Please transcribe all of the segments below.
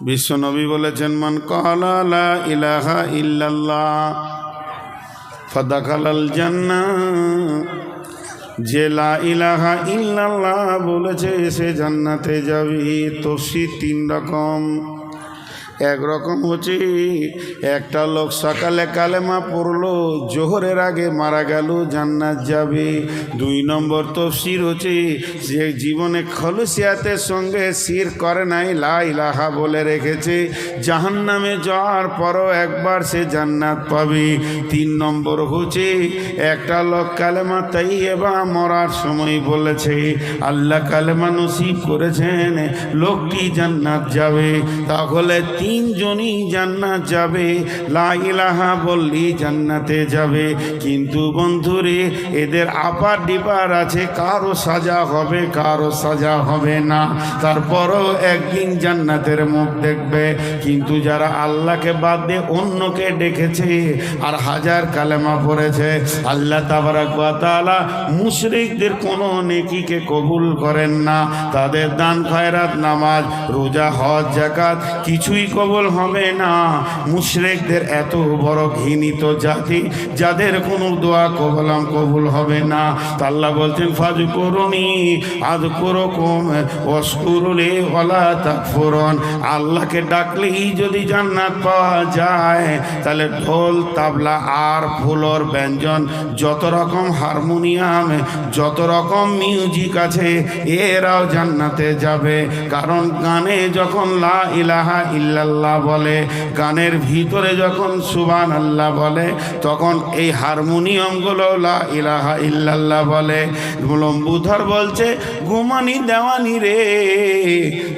বিশ্বনবী বলেছেন, মান কলালা ইলাহা ইল্লাল্লাহ ফদাকালাল জান্না যে লা ইলাহা ইল্লাল্লাহ বলেছে, সে জান্নাতে যাবি। তফসির তিন রকম। একরকম হচ্ছে, একটা লোক সকালে কালেমা পড়ল, জোহরের আগে মারা গেল, জান্নাত যাবে। দুই নম্বর তফসির হচ্ছে, যে জীবনে খলুসিয়াতের সঙ্গে সির করে নাই, লা ইলাহা বলে রেখেছে জাহান নামে যাওয়ার পরও একবার সে জান্নাত পাবে। তিন নম্বর হচ্ছে, একটা লোক কালেমা তাই এবার মরার সময় বলেছে, আল্লাহ কালেমা নসিব করেছেন, লোকটি জান্নাত যাবে। তাহলে তিনজনই জান্নাত যাবে। লা ইলাহা বললি জান্নাতে যাবে। কিন্তু বন্ধুরে, এদের আপার ডিপার আছে, কারও সাজা হবে, কারও সাজা হবে না। তারপরও একদিন জান্নাতের মুখ দেখবে। কিন্তু যারা আল্লাহকে বাদ দিয়ে অন্যকে ডেকেছে আর হাজার কালেমা পড়েছে, আল্লাহ তাবারাক ওয়া তাআলা মুশরিকদের কোনো নেকিকে কবুল করেন না। তাদের দান খয়রাত, নামাজ, রোজা, হজ জাকাত কিছুই কবুল হবে না। মুশরিকদের এত বড় ঘৃণিত জাতি, যাদের কোনো দোয়া কবলাম কবুল হবে না। তা আল্লাহ বলছেন ফাজ করুনি আদ করকম অস্কুরুলে ওলা তাকফুরন। আল্লাহকে ডাকলেই যদি জান্নাত পাওয়া যায়, তাহলে ঢোল, তাবলা আর ফুলর ব্যঞ্জন, যত রকম হারমোনিয়াম, যত রকম মিউজিক আছে, এরাও জান্নাতে যাবে। কারণ গানে যখন লা ইলাহা ইল্লাল্লাহ বলে, গানের ভিতরে যখন সুবান আল্লাহ বলে, তখন এই হারমোনিয়ামগুলো লা ইলাহা ইল্লাল্লাহ বলে। লম্বুধর বলছে, ঘুমানি দেওয়ানি রে,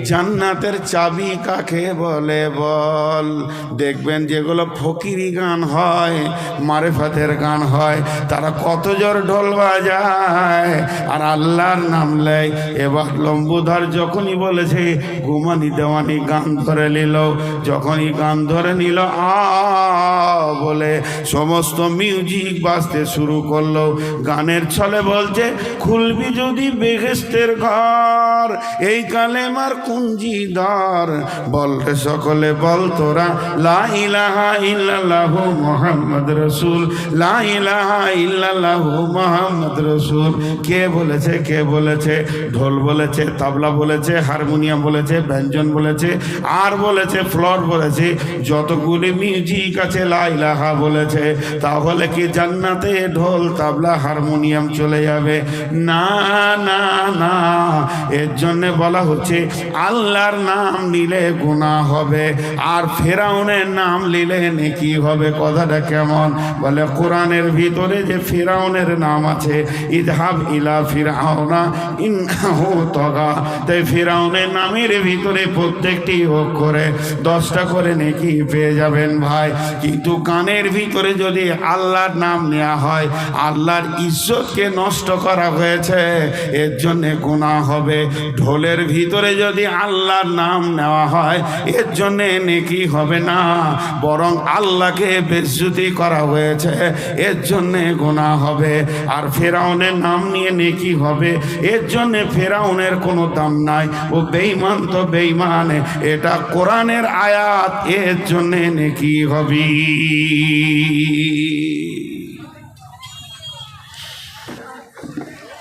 জান্নাতের চাবি কাকে বলে বল? দেখবেন যেগুলো ফকিরি গান হয়, মারেফাতের গান হয়, তারা কত জোর ঢোল বাজায়, আর আল্লাহর নাম লেয় এবার লম্বুধর যখনই বলেছে, ঘুমানি দেওয়ানি গান ধরে নিল যখনই গান ধরে নিল আ বলে সমস্ত মিউজিক বাজতে শুরু করল। গানের ছলে বলছে, খুলবি যদি বেহেস্তের ঘর, এই কালেমার কুঞ্জিদার। বল রে সকলে, বল তোরা, লা ইলাহা ইল্লাল্লাহু মুহাম্মদ রাসূল, লা ইলাহা ইল্লাল্লাহু মুহাম্মদ রাসূল। কে বলেছে কে বলেছে? ঢোল বলেছে, তবলা বলেছে, হারমোনিয়াম বলেছে, ব্যঞ্জন বলেছে, আর বলেছে ফ্লোর বলেছে, যতগুলি মিউজিক আছে, লা ইলাহা বলেছে, তাহলে কি জান্নাতে ঢোল, তাবলা, হারমোনিয়াম চলে যাবে? না না না, এর জন্য বলা হচ্ছে, আল্লাহর নাম নিলে গুণা হবে, আর ফেরাউনের নাম নিলে নেকি হবে। কথাটা কেমন? বলে, কোরআনের ভিতরে যে ফেরাউনের নাম আছে, ইদহাব ইলা ফিরাউনা ইন্নাহু তগা। তাই ফেরাউনের নামের ভিতরে প্রত্যেকটি অক্ষরে দশটা করে নেকি পেয়ে যাবেন ভাই। কিন্তু কানের ভিতরে যদি আল্লাহর নাম নেওয়া হয়, আল্লাহর ইজ্জতকে নষ্ট করা হয়েছে, এর জন্য গুণা হবে। ঢোলের ভিতরে যদি আল্লাহর নাম নেওয়া হয়, এর জন্যে নেকি হবে না। বরং আল্লাহকে বেজ্জুতি করা হয়েছে, এর জন্যে গুণা হবে। আর ফেরাউনের নাম নিয়ে নেকি হবে, এর জন্যে ফেরাউনের কোনো দাম নাই। ও বেইমান তো বেইমান এটা কোরআনের আয়াত, এর জন্যে নেকি হবে।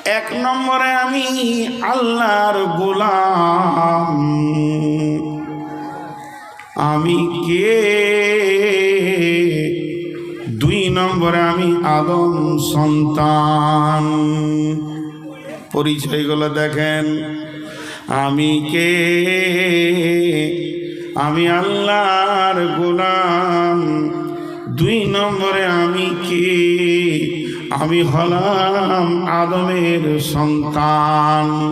এক নম্বরে আমি আল্লাহর গোলাম। আমি কে? দুই নম্বরে আমি আদম সন্তান। পরিচয়গুলো দেখেন। আমি কে? আমি আল্লাহর গোলাম। দুই নম্বরে আমি কে? আমি হলাম আদমের সন্তান।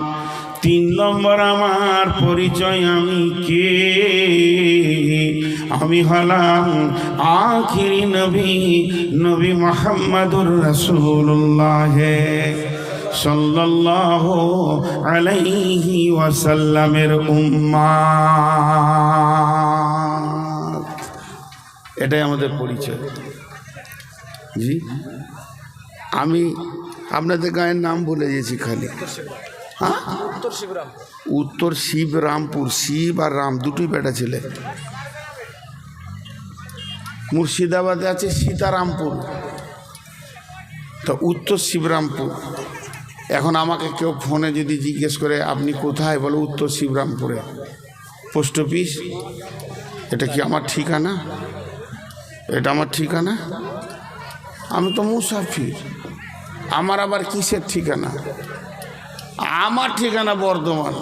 তিন নম্বর আমার পরিচয় আমি কে? আমি হলাম আখিরি নবী নবী মোহাম্মদুর রসুল্লাহ সাল্লাল্লাহু আলাইহি ওয়াসাল্লামের উম্মা এটাই আমাদের পরিচয়। জি? আমি আপনাদের গায়ের নাম বলে দিয়েছি খালি। হ্যাঁ? উত্তর শিব রামপুর শিব আর রাম দুটোই বেটা ছেলে। মুর্শিদাবাদে আছে সীতারামপুর। তো উত্তর শিবরামপুর। এখন আমাকে কেউ ফোনে যদি জিজ্ঞেস করে, আপনি কোথায়? বলে, উত্তর শিবরামপুরে। Post office? এটা কি আমার ঠিকানা? এটা আমার ঠিকানা? আমি তো মুসাফির। আমার আবার কিসের ঠিকানা? আমার ঠিকানা বর্ধমান।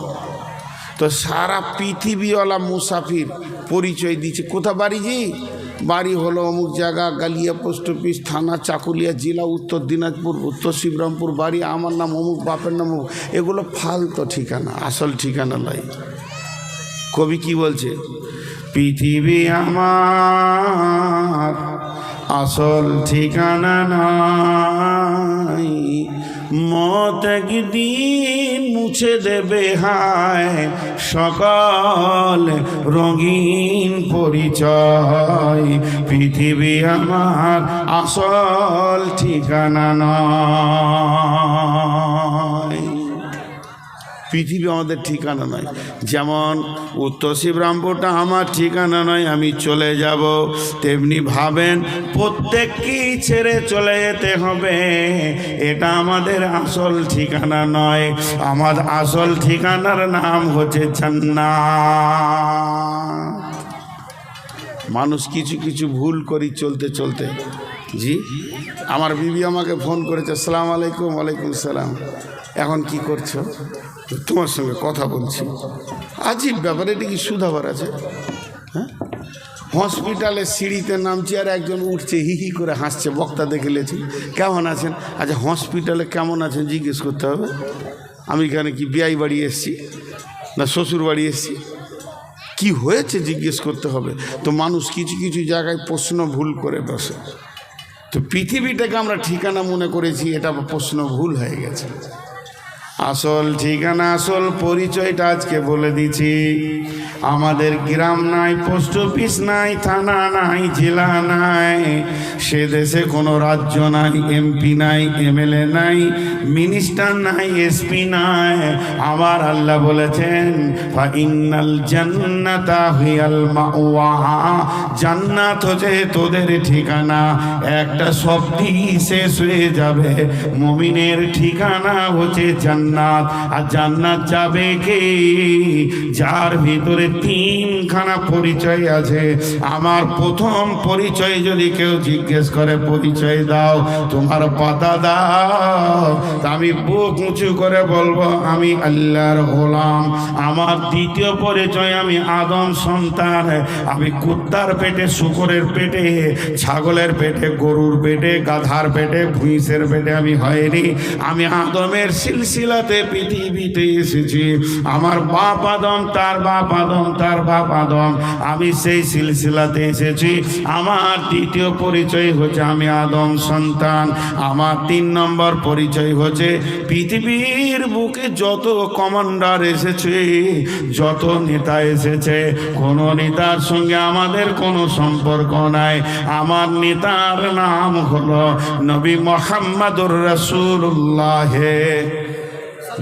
তো সারা পৃথিবীওয়ালা মুসাফির পরিচয় দিচ্ছে। কোথা বাড়ি জি? বাড়ি হলো অমুক জায়গা, গালিয়া পোস্ট অফিস থানা, চাকুলিয়া, জেলা, উত্তর দিনাজপুর, উত্তর শিবরামপুর বাড়ি, আমার নাম অমুক, বাপের নাম এগুলো ফালতো ঠিকানা, আসল ঠিকানা নয় কবি কি বলছে? পৃথিবী আমার আসল ঠিকানা নাই। মত একদিন মুছে দেবে হায় সকাল রঙিন পরিচয়। পৃথিবী আমার আসল ঠিকানা নয়। পৃথিবী আমাদের ঠিকানা নয়। যেমন উত্তর শিবরামপুরটা আমার ঠিকানা নয়, আমি চলে যাব। তেমনি ভাবেন প্রত্যেককেই ছেড়ে চলে যেতে হবে। এটা আমাদের আসল ঠিকানা নয়। আমার আসল ঠিকানার নাম হচ্ছে জান্নাত। মানুষ কিছু কিছু ভুল করি চলতে চলতে। জি? আমার বিবি আমাকে ফোন করেছে সালাম আলাইকুম, ওয়ালাইকুম সালাম। এখন কি করছ? তোমার সঙ্গে কথা বলছি। আজীব ব্যাপারে এটা কি সুধাবার আছে? হ্যাঁ? হসপিটালে সিঁড়িতে নামছি আর একজন উঠছে, হি হি করে হাসছে, বক্তা দেখে লেছি। কেমন আছেন? আচ্ছা হসপিটালে কেমন আছেন জিজ্ঞেস করতে হবে। আমি এখানে কি বিয়াই বাড়ি এসছি? না শ্বশুর বাড়ি এসছি? কি হয়েছে জিজ্ঞেস করতে হবে? তো মানুষ কিছু কিছু জায়গায় প্রশ্ন ভুল করে বসে। তো পৃথিবীটাকে আমরা ঠিকানা মনে করেছি, এটা প্রশ্ন ভুল হয়ে গেছে। আসল ঠিকানা আসল পরিচয়টা আজকে বলে দিচ্ছি। আমাদের গ্রাম নাই, পোস্ট অফিস নাই, থানা নাই, জেলা নাই, সে দেশে কোনো রাজ্য নাই, এমপি নাই, এমএলএ নাই, মিনিস্টার নাই, এসপি নাই। আমার আল্লাহ বলেছেন ইন্নাল জান্নাতা হিয়াল মাওয়া। জান্নাত হচ্ছে তোদের ঠিকানা। একটা শব্দই শেষ হয়ে যাবে। মমিনের ঠিকানা হচ্ছে জান্নাত। আর জান্নাত যাবে কে? যার ভিতরে তিনখানা পরিচয় আছে। আমার প্রথম পরিচয় যদি কেউ জিজ্ঞেস করে, পরিচয় দাও, তোমার পাতা দাও। আমি বুক উঁচু করে বলব, আমি আল্লাহর গোলাম। আমার দ্বিতীয় পরিচয় আমি আদম সন্তান। আমি কুত্তার পেটে, শুকরের পেটে, ছাগলের পেটে, গরুর পেটে, গাধার পেটে, ভুঁইসের পেটে আমি হয়নি। আমি আদমের সিলসিলাতে পৃথিবীতে এসেছি। আমার বাপ আদম, তার বাপ আদম। তার বাপ আদম। আমি সেই সিলসিলাতে এসেছি। আমার দ্বিতীয় পরিচয় হচ্ছে আমি আদম সন্তান। আমার তিন নম্বর পরিচয় হচ্ছে পৃথিবীর বুকে যত কমান্ডার এসেছে, যত নেতা এসেছে, কোন নেতার সঙ্গে আমাদের কোনো সম্পর্ক নাই। আমার নেতার নাম হলো নবী মোহাম্মদুর রসুল্লাহ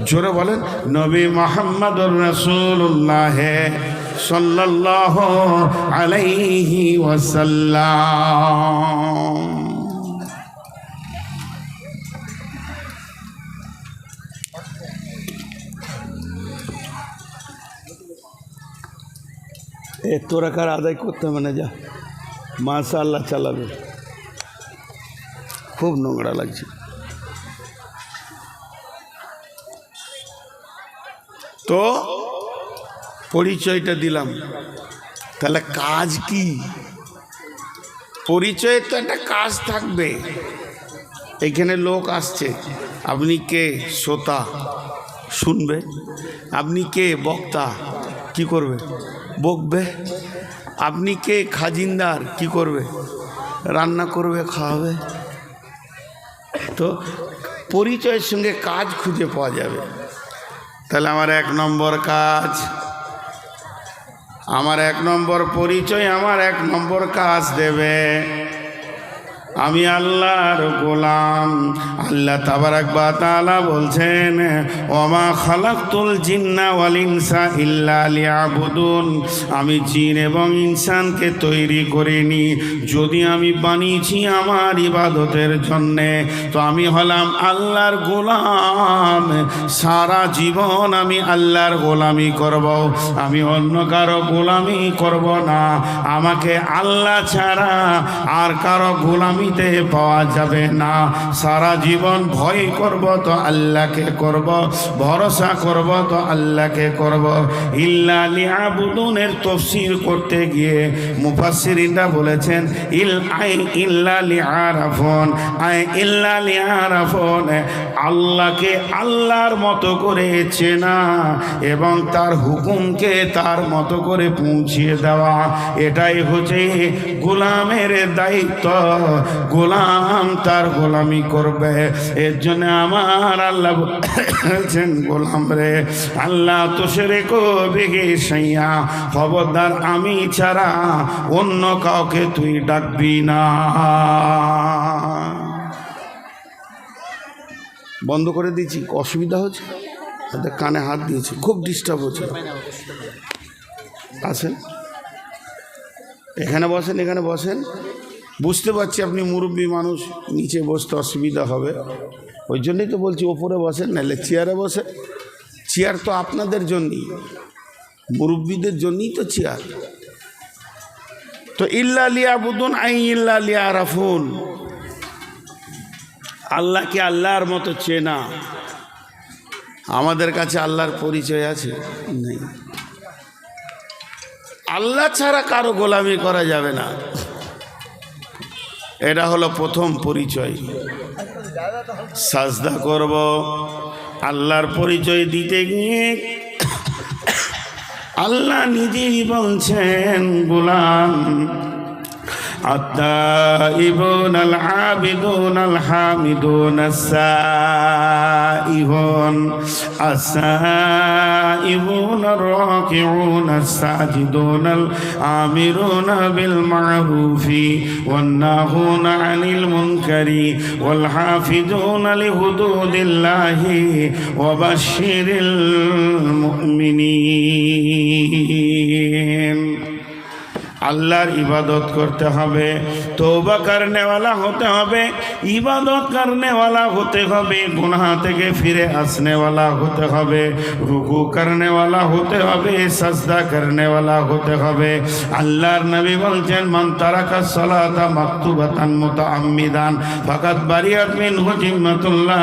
জোরে বলেন, নবী মোহাম্মদুর রসুল্লাহ সাল্লাল্লাহু আলাইহি ওয়াসাল্লাম। এ, তোরা কার আদায় করতে হবে না যা? মাশা আল্লাহ চালাবে। খুব নোংরা লাগছে। তো পরিচয়টা দিলাম। তাহলে কাজ কি? পরিচয়ে তো একটা কাজ থাকবে। এখানে লোক আসছে। আপনি কে? শ্রোতা। শুনবে। আপনি কে? বক্তা। কি করবে? বকবে। আপনি কে? খাজিনদার। কি করবে? রান্না করবে, খাওয়াবে। তো পরিচয়ের সঙ্গে কাজ খুঁজে পাওয়া যাবে। তাহলে আমার এক নম্বর কাজ। আমার এক নম্বর পরিচয় আমার এক নম্বর কাজ দেবে। আমি আল্লাহর গোলাম। আল্লাহ তাবারাক বা তাআলা বলছেন, ওমা খালাকতুল জিন্না ওয়াল ইনসা ইল্লা লিয়াবুদুন। আমি জিন এবং ইনসানকে তৈরি করিনি। যদি আমি বানিয়েছি আমার ইবাদতের জন্যে, তো আমি হলাম আল্লাহর গোলাম। সারা জীবন আমি আল্লাহর গোলামি করব। আমি অন্য কারও গোলামি করব না। আমাকে আল্লাহ ছাড়া আর কারও গোলামিতে পাওয়া যাবে না। সারা জীবন ভয় করব তো আল্লাহকে করব, ভরসা করব তো আল্লাহকে করব। ইল্লা লিয়াবুদুনের তফসির করতে গিয়ে মুফাসসিরিনরা বলেছেন, ইল আই ইল্লা লিআরাফুন আই ইল্লা লিআরাফুন আল্লাহকে আল্লাহর মতো করে চেনা এবং তার হুকুমকে তার মতো করে পৌঁছিয়ে দেওয়া। এটাই হচ্ছে গোলামের দায়িত্ব। গোলাম তার গোলামি করবে। এর জন্য আমার আল্লাহ বলছেন, গোলাম রে, আল্লাহ তো সেরে কবে সাইয়া, খবরদার আমি ছাড়া অন্য কাউকে তুই ডাকবি না। বন্ধ করে দিয়েছি, অসুবিধা হচ্ছে? হাতে কানে হাত দিয়েছি, খুব ডিস্টার্ব হচ্ছে। আছেন? এখানে বসেন এখানে বসেন। বুঝতে পারছি আপনি মুরব্বী মানুষ, নিচে বসতে অসুবিধা হবে। ওই জন্যই তো বলছি ওপরে বসেন, নাহলে চেয়ারে বসে চেয়ার তো আপনাদের জন্যই, মুরব্বীদের জন্যই তো চেয়ার। তো ইল্লা লিয়া বুদুন আই ইল্লা লিয়া রাফুন আল্লাহকে আল্লাহর মতো চেনা আমাদের কাছে আল্লাহর পরিচয় আছে? নেই। আল্লাহ ছাড়া কারও গোলামি করা যাবে না। এটা হলো প্রথম পরিচয়। সাজদা করব আল্লাহর পরিচয় দিতে গিয়ে আল্লাহ নিজেই বলছেন গোলাম التائبون العابدون الحامدون السائحون السائبون الراكعون الساجدون الآمرون بالمعروف والناهون عن المنكر والحافظون لحدود الله وبشر المؤمنين আল্লাহর ইবাদত করতে হবে তৌবা করনেওয়ালা হতে হবে, ইবাদত করনেওয়ালা হতে হবে, গুনাহ থেকে ফিরে আসনেওয়ালা হতে হবে, রুকু করনেওয়ালা হতে হবে, সজদা করনেওয়ালা হতে হবে। আল্লাহর নবী বলছেন, মান তারাকা সালাতা মাকতুবাতান মুতাআম্মিদান ফাকাত বারিয়াত মিনহু জিম্মাতুল্লাহ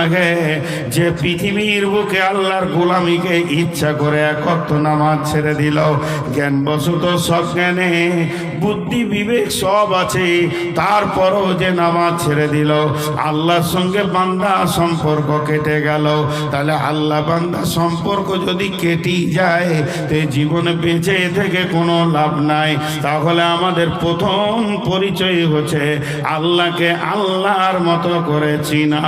যে পৃথিবীর বুকে আল্লাহর গোলামিকে ইচ্ছা করে এক ওয়াক্ত নামাজ ছেড়ে দিল জ্ঞান বসত সজ্ঞানে বুদ্ধি, বিবেক সব আছে। তারপরও যে নামাজ ছেড়ে দিল, আল্লাহর সঙ্গে বান্দা সম্পর্ক কেটে গেল। তাহলে আল্লাহ বান্দা সম্পর্ক যদি কেটেই যায়, তে জীবনে বেঁচে থেকে কোনো লাভ নাই। তাহলে আমাদের প্রথম পরিচয় হচ্ছে, আল্লাহকে আল্লাহর মতো করেছি না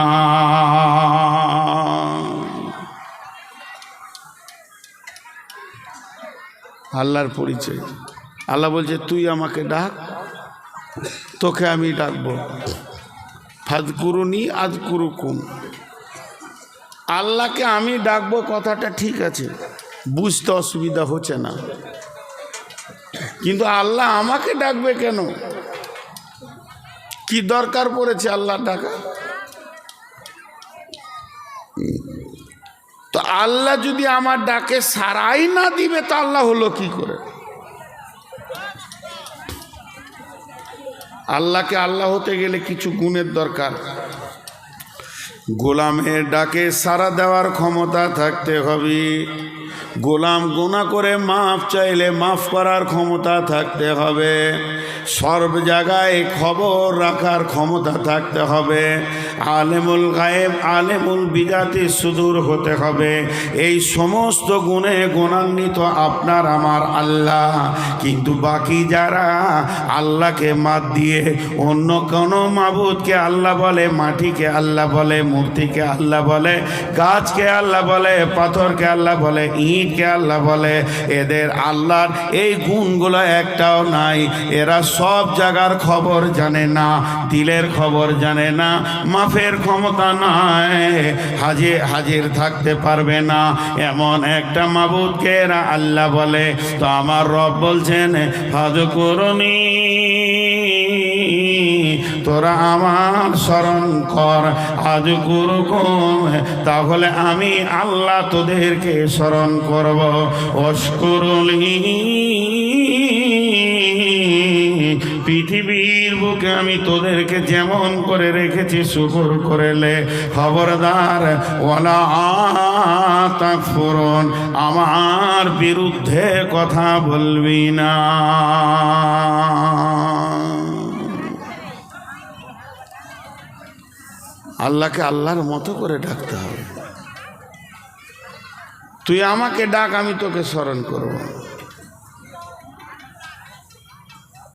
আল্লাহর পরিচয়। আল্লাহ বলছে, তুই আমাকে ডাক, তোকে আমি ডাকবো। ফাজ কুরুনি আজ কুরুকুম আল্লাহকে আমি ডাকবো, কথাটা ঠিক আছে, বুঝতে অসুবিধা হচ্ছে না। কিন্তু আল্লাহ আমাকে ডাকবে কেন? কি দরকার পড়েছে আল্লাহ ডাকা? তো আল্লাহ যদি আমার ডাকে সারাই না দিবে, তা আল্লাহ হলো কি করে? আল্লাহকে আল্লাহ হতে গেলে কিছু গুণের দরকার। গোলামের ডাকে সারা দেওয়ার ক্ষমতা থাকতে হবে। গোলাম গোনা করে মাফ চাইলে মাফ করার ক্ষমতা থাকতে হবে। সর্ব জায়গায় খবর রাখার ক্ষমতা থাকতে হবে। আলেমুল গায়েব, আলেমুল বিজাতি সুদূর হতে হবে। এই সমস্ত গুণে গুণান্বিত আপনার আমার আল্লাহ। কিন্তু বাকি যারা আল্লাহকে মাত দিয়ে অন্য কোনো মাবুদকে আল্লাহ বলে, মাটিকে আল্লাহ বলে, মূর্তিকে আল্লাহ বলে, গাছকে আল্লাহ বলে, পাথরকে আল্লাহ বলে ইট মুনিরকে আল্লাহ বলে, এদের আল্লাহর এই গুণগুলো একটাও নাই। এরা সব জায়গার খবর জানে না, দিলের খবর জানে না, মাফের ক্ষমতা নাই হাজির হাজির থাকতে পারবে না। এমন একটা মাবুদকে আল্লাহ বলে, তো আমার রব বলছেন, হাজ করুনি, তোরা আমার স্মরণ কর, আজ গুরুকুম তাহলে আমি আল্লাহ তোদেরকে স্মরণ করব অস্করলি পৃথিবীর বুকে আমি তোদেরকে যেমন করে রেখেছি শুকুর করেলে খবরদার ওলা তাকফুরন, আমার বিরুদ্ধে কথা বলবি না। আল্লাহকে আল্লাহর মতো করে ডাকতে হবে। তুই আমাকে ডাক, আমি তোকে স্মরণ করব।